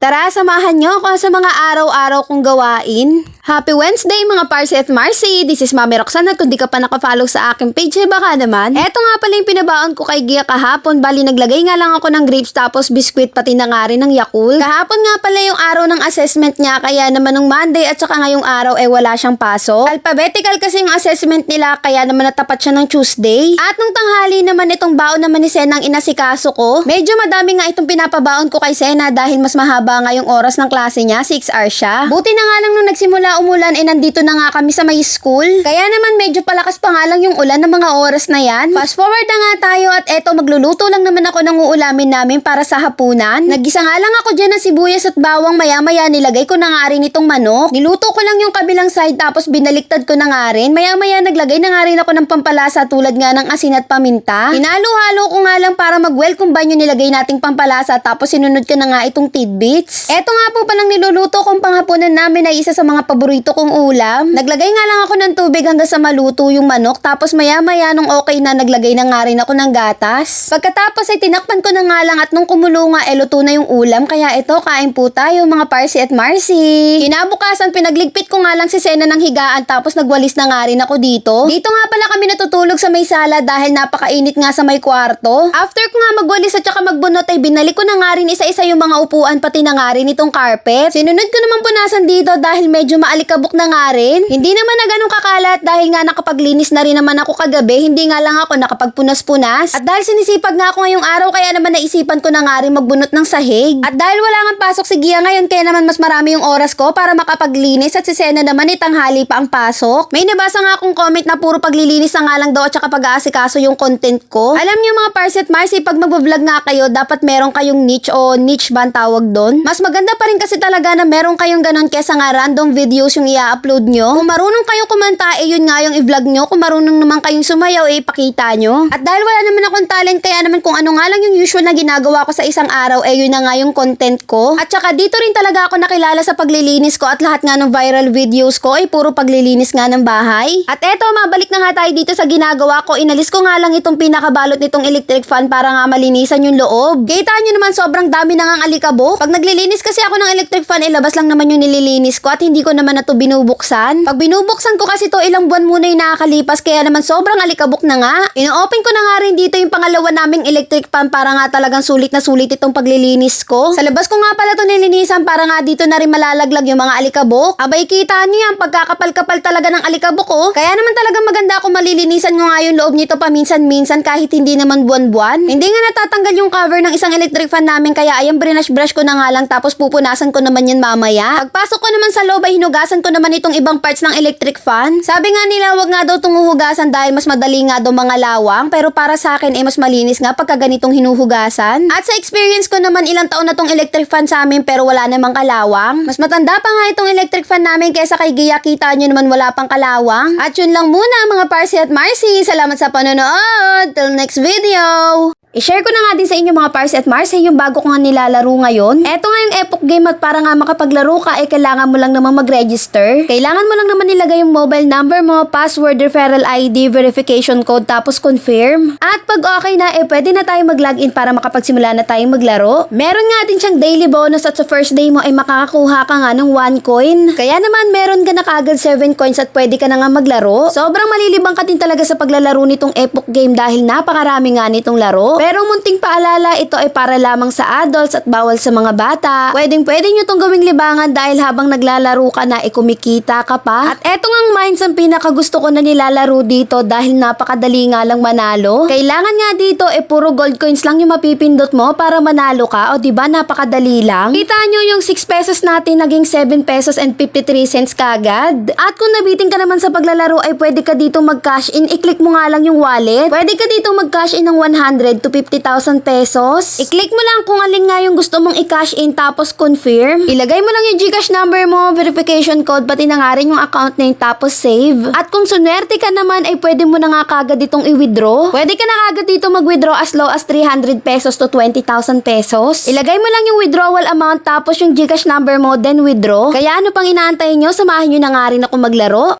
Tara, samahan nyo ako sa mga araw-araw kong gawain. Happy Wednesday mga Parsi at Marcy! This is Mami Roxanne at kung di ka pa nakafollow sa aking page, eh baka naman. Eto nga pala yung pinabaon ko kay Gia kahapon. Bali, naglagay nga lang ako ng grapes tapos biskwit pati na nga rin ng Yakult. Kahapon nga pala yung araw ng assessment niya kaya naman nung Monday at saka ngayong araw eh wala siyang pasok. Alphabetical kasi yung assessment nila kaya naman natapat siya ng Tuesday. At nung tanghali naman itong baon naman ni Sena ang inasikaso ko, medyo madami nga itong pinapabaon ko kay Sena dahil mas mahaba nga yung oras ng klase niya, 6 hours siya. Buti na nga lang nung nagsimula umulan eh nandito na nga kami sa may school. Kaya naman medyo palakas pa nga lang yung ulan ng mga oras na yan. Fast forward na nga tayo at eto magluluto lang naman ako ng uulamin namin para sa hapunan. Nagisa nga lang ako dyan ng sibuyas at bawang maya-maya nilagay ko na nga rin itong manok. Niluto ko lang yung kabilang side tapos binaliktad ko na nga rin. Maya-maya naglagay na nga rin ako ng pampalasa tulad nga ng asin at paminta. Hinalo-halo ko nga lang para mag-welcome banyo nilagay nating pampalasa tapos sinunod ko na nga itong tidbits. Eto nga po palang niluluto kong panghapunan namin ay isa sa mga paborito kong ulam. Naglagay nga lang ako ng tubig hanggang sa maluto yung manok tapos maya-maya nung okay na naglagay na nga rin ako ng gatas. Pagkatapos ay tinakpan ko na nga lang at nung kumulo nga eh luto na yung ulam kaya ito kain po tayo mga Parsi at Marcy. Kinabukasan pinagligpit ko nga lang si Sena ng higaan tapos nagwalis na nga rin ako dito. Dito nga pala kami natutulog sa may sala dahil napakainit nga sa may kwarto. After ko nga magwalis at saka magbunot ay binalik ko na nga rin isa-isa yung mga upuan pati na nga rin itong carpet. Sinunod ko naman punasan dito dahil medyo maalikabok na nga rin. Hindi naman na ganun kakalat dahil nga nakapaglinis na rin naman ako kagabi. Hindi nga lang ako nakapagpunas-punas. At dahil sinisipag nga ako ngayong araw kaya naman naisipan ko na nga rin magbunot ng sahig. At dahil wala nga pasok si Gia ngayon kaya naman mas marami yung oras ko para makapaglinis at si Sena naman itanghali pa ang pasok. May nabasa nga akong comment na puro paglilinis na nga lang daw at saka pag-aasikaso yung content ko. Alam niyo mga Parset Marcy, pag mag-vlog nga kayo, dapat meron kayong niche o niche ba tawag doon? Mas maganda pa rin kasi talaga na meron kayong ganun kesa nga random videos yung i-upload nyo. Kung marunong kayong kumanta, eh yun nga yung i-vlog nyo. Kung marunong naman kayong sumayaw, eh ipakita nyo. At dahil wala naman akong talent, kaya naman kung ano nga lang yung usual na ginagawa ko sa isang araw, eh yun na nga yung content ko. At saka dito rin talaga ako nakilala sa paglilinis ko at lahat nga ng viral videos ko ay puro paglilinis nga ng bahay. At eto, mabalik na nga tayo dito sa ginagawa ko. Inalis ko nga lang itong pinakabalot nitong electric fan para nga malinisan yung loob. Kita nyo naman sobrang dami na nga alikabok. Pag naglilinis kasi ako ng electric fan, ilabas lang naman yung nililinis ko at hindi ko naman na to binubuksan. Pag binubuksan ko kasi to ilang buwan muna yung nakakalipas kaya naman sobrang alikabok na nga. Ino-open ko na nga rin dito yung pangalawa naming electric fan para nga talagang sulit na sulit itong paglilinis ko. Sa labas ko nga pala to nilinisan para nga dito na rin malalaglag yung mga alikabok. Abay kita nyo yan, pagkakapal-kapal talaga ng alikabok ko. Kaya naman talaga maganda kung malilinisan nyo nga yung loob nito paminsan-minsan kahit hindi naman buwan-buwan. Hindi nga natatanggal yung cover ng isang electric fan namin kaya ayang brush-brush ko na nga lang tapos pupunasan ko naman yun mamaya. Pagpasok ko naman sa loob ay hinugasan ko naman itong ibang parts ng electric fan. Sabi nga nila wag nga daw itong huhugasan dahil mas madali nga daw mga lawang pero para sa akin ay mas malinis nga pagka ganitong hinuhugasan. At sa experience ko naman ilang taon na tong electric fan sa amin pero wala namang kalawang. Mas matanda pa nga itong electric fan namin kaysa kay Gia kita nyo naman wala pang kalawang. At yun lang muna mga Parsi at Marcy. Salamat sa panonood. Till next video. I-share ko na nga din sa inyo mga Parsi at Marcy yung bago ko nga nilalaro ngayon. Eto nga yung Epoch Game at para nga makapaglaro ka eh kailangan mo lang naman mag-register. Kailangan mo lang naman nilagay yung mobile number mo, password, referral ID, verification code, tapos confirm. At pag okay na eh pwede na tayo mag-login para makapagsimula na tayong maglaro. Meron nga din siyang daily bonus at sa first day mo ay makakakuha ka nga ng 1 coin. Kaya naman meron ka na kagad 7 coins at pwede ka na nga maglaro. Sobrang malilibang ka din talaga sa paglalaro nitong Epoch Game dahil napakarami nga nitong laro. Pero munting paalala, ito ay para lamang sa adults at bawal sa mga bata. Pwedeng pwede nyo tong gawing libangan dahil habang naglalaro ka na, eh kumikita ka pa. At eto ngang mines ang pinakagusto ko na nilalaro dito dahil napakadali nga lang manalo. Kailangan nga dito, eh puro gold coins lang yung mapipindot mo para manalo ka. O di ba napakadali lang? Kita nyo yung 6 pesos natin naging 7 pesos and 53 cents kagad. At kung nabitin ka naman sa paglalaro ay pwede ka dito mag-cash in. I-click mo nga lang yung wallet. Pwede ka dito mag-cash in ng 100 to 50,000 pesos. I-click mo lang kung alin nga yung gusto mong i-cash in tapos confirm. Ilagay mo lang yung Gcash number mo, verification code, pati na nga rin yung account name tapos save. At kung sunwerte ka naman ay pwede mo na nga kagad itong i-withdraw. Pwede ka na kagad dito mag-withdraw as low as 300 pesos to 20,000 pesos. Ilagay mo lang yung withdrawal amount tapos yung Gcash number mo then withdraw. Kaya ano pang inaantay nyo? Samahan nyo na nga rin ako maglaro.